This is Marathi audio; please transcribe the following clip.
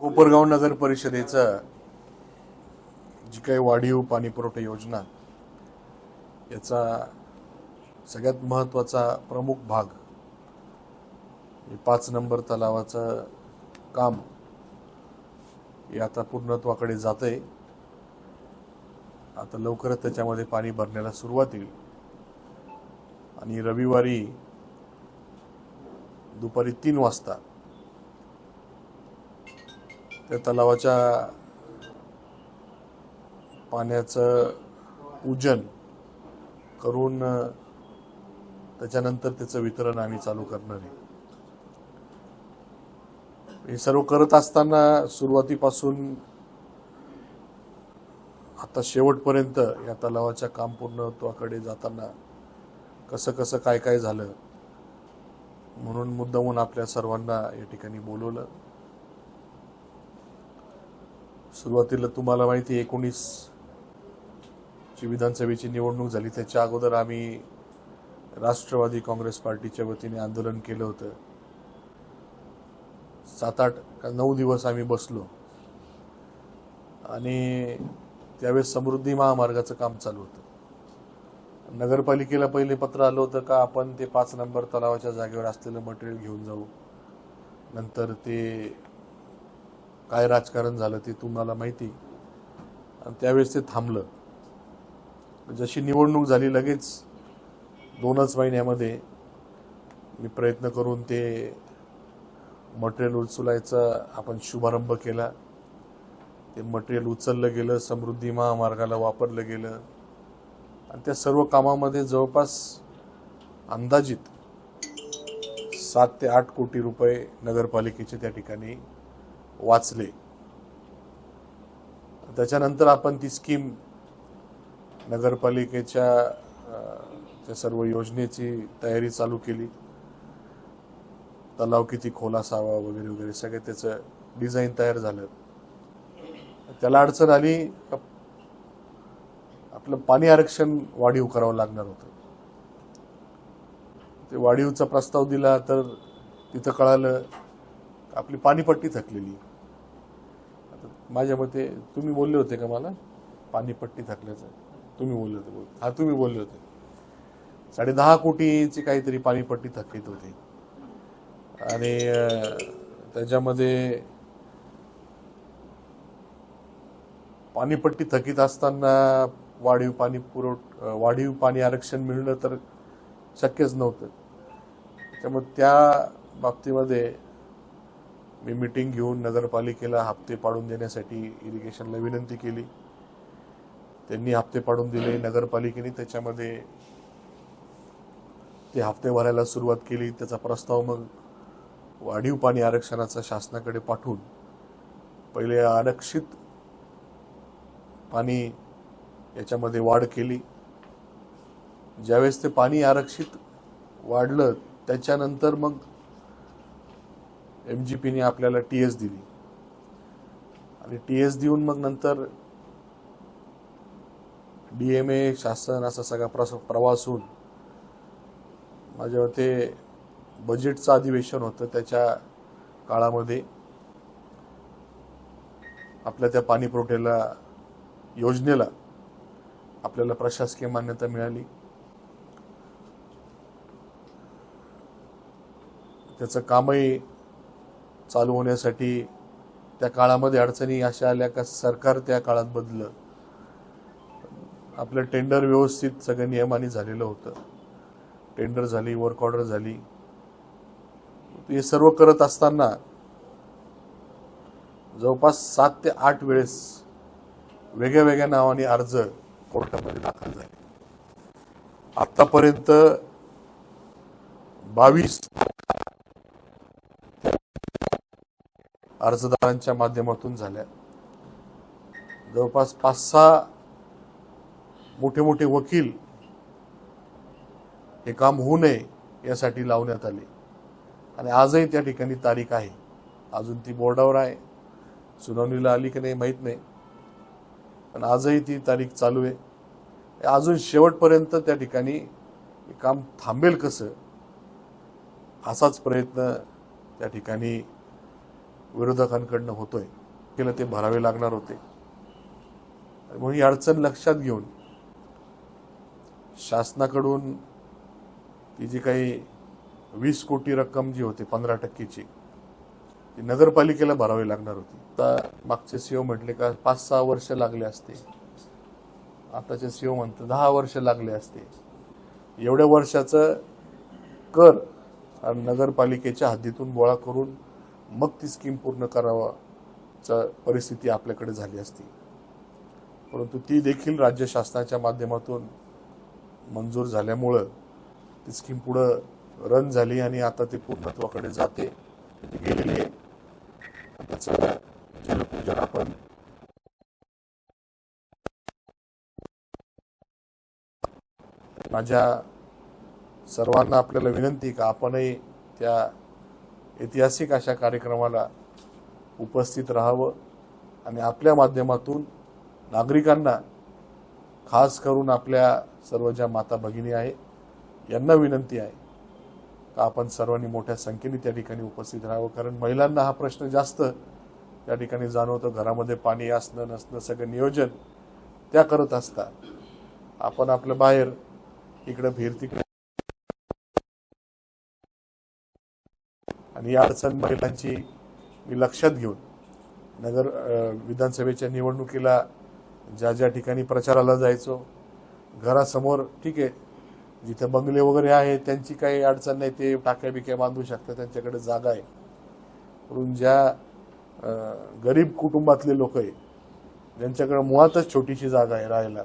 कोपरगाव नगर परिषदेचा जी काही वाढीव पाणी पुरवठा योजना याचा सगळ्यात महत्त्वाचा प्रमुख भाग हे पाच नंबर तलावाचं काम हे आता पूर्णत्वाकडे जात आहे आता लवकरच त्याच्यामध्ये पाणी भरण्याला सुरुवात येईल. आणि रविवारी दुपारी तीन वाजता त्या तलावाच्या पाण्याचं पूजन करून त्याच्यानंतर त्याचं वितरण आम्ही चालू करणार आहे. हे सर्व करत असताना सुरुवातीपासून आता शेवटपर्यंत या तलावाच्या काम पूर्णत्वाकडे जाताना कसं कसं काय काय झालं म्हणून मुद्दामून आपल्या सर्वांना या ठिकाणी बोलवलं. सुरुवातीला तुम्हाला माहिती एकोणीस ची विधानसभेची निवडणूक झाली. त्याच्या अगोदर आम्ही राष्ट्रवादी काँग्रेस पार्टीच्या वतीने आंदोलन केलं होतं. सात आठ का नऊ दिवस आम्ही बसलो. आणि त्यावेळेस समृद्धी महामार्गाचं काम चालू होतं. नगरपालिकेला पहिले पत्र आलं होतं का आपण ते पाच नंबर तलावाच्या जागेवर असलेलं मटेरियल घेऊन जाऊ. नंतर ते काय राजकारण झालं ते तुम्हाला माहिती. आणि त्यावेळेस ते थांबलं. जशी निवडणूक झाली लगेच दोनच महिन्यामध्ये मी प्रयत्न करून ते मटेरियल उचलायचा आपण शुभारंभ केला. ते मटेरियल उचललं गेलं समृद्धी महामार्गाला वापरलं गेलं. आणि त्या सर्व कामामध्ये जवळपास अंदाजित सात ते आठ कोटी रुपये नगरपालिकेचे त्या ठिकाणी वाचले. त्याच्यानंतर आपण ती स्कीम नगरपालिकेच्या त्या सर्व योजनेची तयारी चालू केली. तलाव किती खोल असावा वगैरे वगैरे सगळे त्याचं डिझाईन तयार झालं. त्याला अडचण आली आपलं पाणी आरक्षण वाढीव करावं लागणार होतं. ते वाढीवचा प्रस्ताव दिला तर तिथं कळालं आपली पाणीपट्टी थकलेली. माझ्या मते तुम्ही बोलले होते का मला? पाणीपट्टी थकल्याचं तुम्ही बोलले होते बोल. हा तुम्ही बोलले होते. साडे दहा कोटीची काहीतरी पाणीपट्टी थकीत होती. आणि त्याच्यामध्ये पाणीपट्टी थकीत असताना वाढीव पाणी पुरवठ वाढीव पाणी आरक्षण मिळणं तर शक्यच नव्हतं. त्यामुळे त्या बाबतीमध्ये मी मिटिंग घेऊन नगरपालिकेला हप्ते पाडून देण्यासाठी इरिगेशनला विनंती केली. त्यांनी हप्ते पाडून दिले नगरपालिकेने त्याच्यामध्ये ते हप्ते भरायला सुरुवात केली. त्याचा प्रस्ताव मग वाढीव पाणी आरक्षणाचा शासनाकडे पाठवून पहिले आरक्षित पाणी याच्यामध्ये वाढ केली. ज्यावेळेस ते पाणी आरक्षित वाढलं त्याच्यानंतर मग एम जी पीने आपल्याला टी एस दिली. आणि टी एस देऊन मग नंतर डी एम ए शासन असा सगळा प्रस प्रवास होऊन माझ्या मते बजेटचं अधिवेशन होतं त्याच्या काळामध्ये. आपल्या त्या पाणी पुरवठ्याला योजनेला आपल्याला प्रशासकीय मान्यता मिळाली. त्याचं कामही चालू होण्यासाठी त्या काळामध्ये अडचणी अशा आल्या का सरकार त्या काळात बदलं आपलं टेंडर व्यवस्थित सगळं नियमाने झालेलं होतं. टेंडर झाली वर्क ऑर्डर झाली. हे सर्व करत असताना जवळपास सात ते आठ वेळेस वेगळ्या वेगळ्या नावाने अर्ज कोर्टामध्ये दाखल झाले. आतापर्यंत बावीस अर्जदारांच्या माध्यमातून झाल्या. जवळपास पाच सहा मोठे मोठे वकील हे काम होऊ नये यासाठी लावण्यात आले. आणि आजही त्या ठिकाणी तारीख आहे. अजून ती बोर्डावर आहे. सुनावणीला आली की नाही माहीत नाही. पण आजही ती तारीख चालू आहे. अजून शेवटपर्यंत त्या ठिकाणी हे काम थांबेल कसं? असाच प्रयत्न त्या ठिकाणी विरोधकांकडनं होतोय. केलं ते भरावे लागणार होते. म्हणून ही अडचण लक्षात घेऊन शासनाकडून ती जी काही वीस कोटी रक्कम जी होती पंधरा टक्केची ती नगरपालिकेला भरावी लागणार होती. आता मागचे सीओ म्हटले का पाच सहा वर्ष लागले असते. आताचे सीओ म्हणतात दहा वर्ष लागले असते. एवढ्या वर्षाचं कर नगरपालिकेच्या हद्दीतून गोळा करून मग ती स्कीम पूर्ण करावाचा परिस्थिती आपल्याकडे झाली असती. परंतु ती देखील राज्य शासनाच्या माध्यमातून मंजूर झाल्यामुळं ती स्कीम पुढं रन झाली आणि आता ती पूर्णत्वाकडे जाते. म्हणजे गेलेली आहे त्याचं जलपूजन आपण माझ्या सर्वांना आपल्याला विनंती का आपणही त्या ऐतिहासिक अशा कार्यक्रमाला उपस्थित राहावं आणि आपल्या माध्यमातून नागरिकांना खास करून आपल्या सर्व ज्या माता भगिनी आहे यांना विनंती आहे का आपण सर्वांनी मोठ्या संख्येने त्या ठिकाणी उपस्थित राहावं? कारण महिलांना हा प्रश्न जास्त त्या ठिकाणी जाणवतो. घरामध्ये पाणी असणं नसणं सगळं नियोजन त्या करत असतात. आपण आपलं बाहेर इकडं फिर तिकडे आणि या अडचण महिलांची मी लक्षात घेऊन नगर विधानसभेच्या निवडणुकीला ज्या ज्या ठिकाणी प्रचाराला जायचो घरासमोर ठीक आहे जिथे बंगले वगैरे आहेत त्यांची काही अडचण नाही ते टाक्या बिक्या बांधू शकतात त्यांच्याकडे जागा आहे. म्हणून ज्या गरीब कुटुंबातले लोक आहे ज्यांच्याकडे मुळातच छोटीशी जागा आहे राहायला.